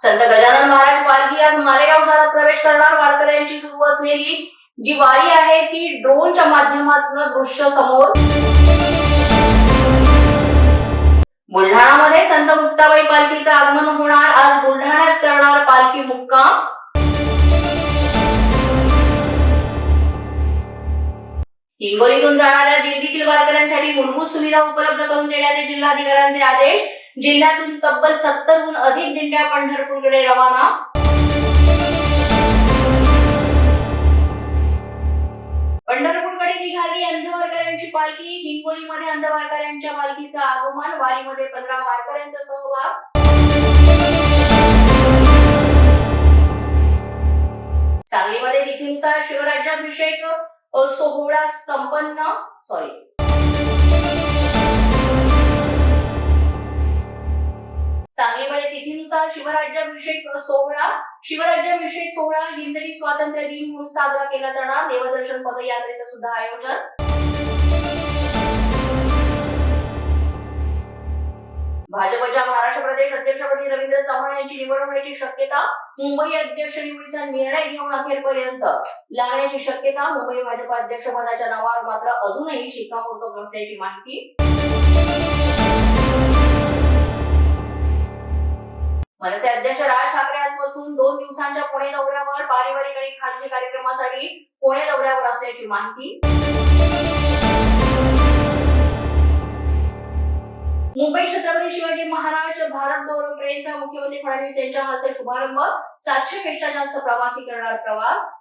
संत गजानन महाराज पालखी आज मालेगाव शारात प्रवेश करणार. वारकऱ्यांची सुरू असलेली जी वारी आहे ती ड्रोनच्या माध्यमातून दृश्य समोर. बुलढाणामध्ये संत मुक्ताबाई पालखीचं आगमन होणार. आज बुलढाण्यात करणार पालखी मुक्काम. हिंगोलीतून जाणाऱ्या दिल्लीतील वारकऱ्यांसाठी मूलभूत सुविधा उपलब्ध करून देण्याचे जिल्हाधिकाऱ्यांचे आदेश. जिल्ह्यातून तब्बल सत्तरहून अधिक दिंड्या पंढरपूरकडे रवाना. पंढरपूरकडे निघाली अंध वारकऱ्यांची पालखी. हिंगोलीमध्ये अंध वारकऱ्यांच्या पालखीचं आगमन. वारीमध्ये पंधरा वारकऱ्यांचा सहभाग. सांगलीमध्ये तिथीनुसार शिवराज्याभिषेक सोहळा संपन्न. सॉरी सांगलीमध्ये तिथीनुसार शिवराज्याभिषेक सोहळा. शिवराज्याभिषेक सोहळा हिंदवी स्वातंत्र्य दिन म्हणून साजरा केला जाणार. देवदर्शन पदयात्रेचं सुद्धा आयोजन. भाजपच्या महाराष्ट्र प्रदेश अध्यक्षपदी रवींद्र चव्हाण यांची निवड होण्याची शक्यता. मुंबई अध्यक्ष निवडीचा निर्णय घेऊन अखेरपर्यंत लागण्याची शक्यता. मुंबई भाजप अध्यक्षपदाच्या नावावर मात्र अजूनही शिक्कामोर्तब नसल्याची माहिती मनसे अध्यक्ष राज ठाकरे आजपासून दोन दिवसांच्या पुणे दौऱ्यावर पारिवारिक आणि खासगी कार्यक्रमासाठी पुणे दौऱ्यावर असल्याची माहिती. मुंबई छत्रपती शिवाजी महाराज भारत गौरव ट्रेनचा मुख्यमंत्री फडणवीस यांच्या हस्ते शुभारंभ सातशे पेक्षा जास्त प्रवासी करणार प्रवास.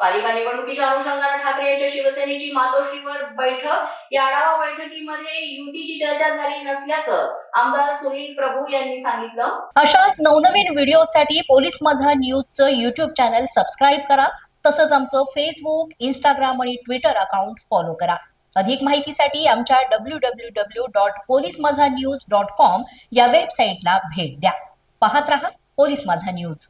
पालिका निवडणुकीच्या अनुषंगाने ठाकरे यांच्या शिवसेनेची मातोश्रीवर बैठक. या आढावा बैठकीमध्ये युतीची चर्चा झाली नसल्याचं आमदार सुनील प्रभू यांनी सांगितलं. अशाच नवनवीन व्हिडिओसाठी पोलीस माझा न्यूजचं युट्यूब चॅनल सबस्क्राईब करा. तसंच आमचं फेसबुक इंस्टाग्राम आणि ट्विटर अकाउंट फॉलो करा. अधिक माहितीसाठी आमच्या W W W dot police Majha news dot com या वेबसाईटला भेट द्या. पाहत रहा पोलीस माझा न्यूज.